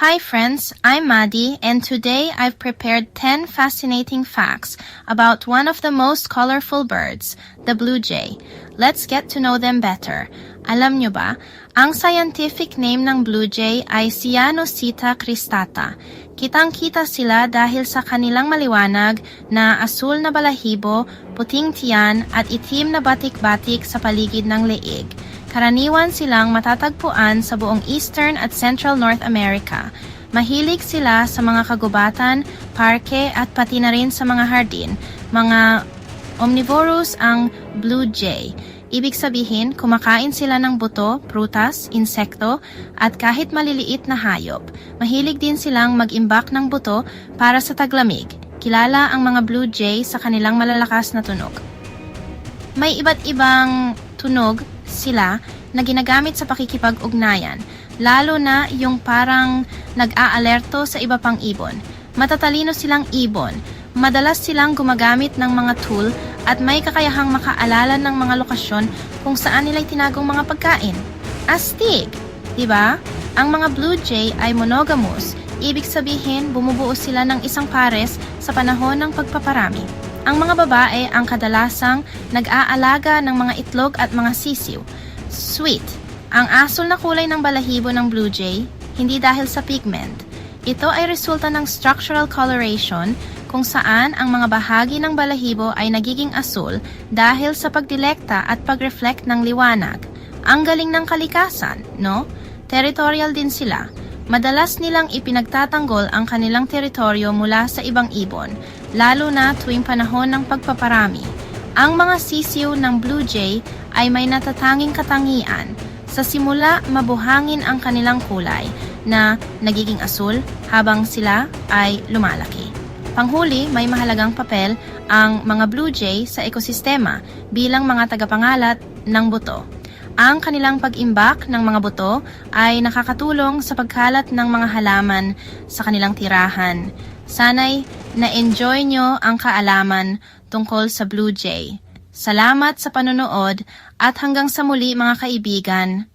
Hi friends, I'm Maddie and today I've prepared 10 fascinating facts about one of the most colorful birds, the blue jay. Let's get to know them better. Alam nyo ba, ang scientific name ng blue jay ay Cyanocita cristata. Kitang-kita sila dahil sa kanilang maliwanag na asul na balahibo, puting tiyan at itim na batik-batik sa paligid ng leeg. Karaniwan silang matatagpuan sa buong Eastern at Central North America. Mahilig sila sa mga kagubatan, parke at pati na rin sa mga hardin. Mga omnivorous ang blue jay. Ibig sabihin, kumakain sila ng buto, prutas, insekto, at kahit maliliit na hayop. Mahilig din silang mag-imbak ng buto para sa taglamig. Kilala ang mga blue jay sa kanilang malalakas na tunog. May iba't ibang tunog sila na ginagamit sa pakikipag-ugnayan, lalo na yung parang nag-aalerto sa iba pang ibon. Matatalino silang ibon, madalas silang gumagamit ng mga tool at may kakayahang makaalala ng mga lokasyon kung saan nila tinagong mga pagkain. Astig! di ba? Ang mga blue jay ay monogamous, ibig sabihin bumubuo sila ng isang pares sa panahon ng pagpaparami. Ang mga babae ang kadalasang nag-aalaga ng mga itlog at mga sisiw. Sweet. Ang asul na kulay ng balahibo ng blue jay, hindi dahil sa pigment. Ito ay resulta ng structural coloration kung saan ang mga bahagi ng balahibo ay nagiging asul dahil sa pagdilekta at pag-reflect ng liwanag. Ang galing ng kalikasan, no? Territorial din sila. Madalas nilang ipinagtatanggol ang kanilang teritoryo mula sa ibang ibon, lalo na tuwing panahon ng pagpaparami. Ang mga sisiw ng blue jay ay may natatanging katangian. Sa simula, mabuhangin ang kanilang kulay na nagiging asul habang sila ay lumalaki. Panghuli, may mahalagang papel ang mga blue jay sa ekosistema bilang mga tagapangalat ng buto. Ang kanilang pag-imbak ng mga buto ay nakakatulong sa pagkalat ng mga halaman sa kanilang tirahan. Sana'y na-enjoy nyo ang kaalaman tungkol sa Blue Jay. Salamat sa panonood at hanggang sa muli mga kaibigan.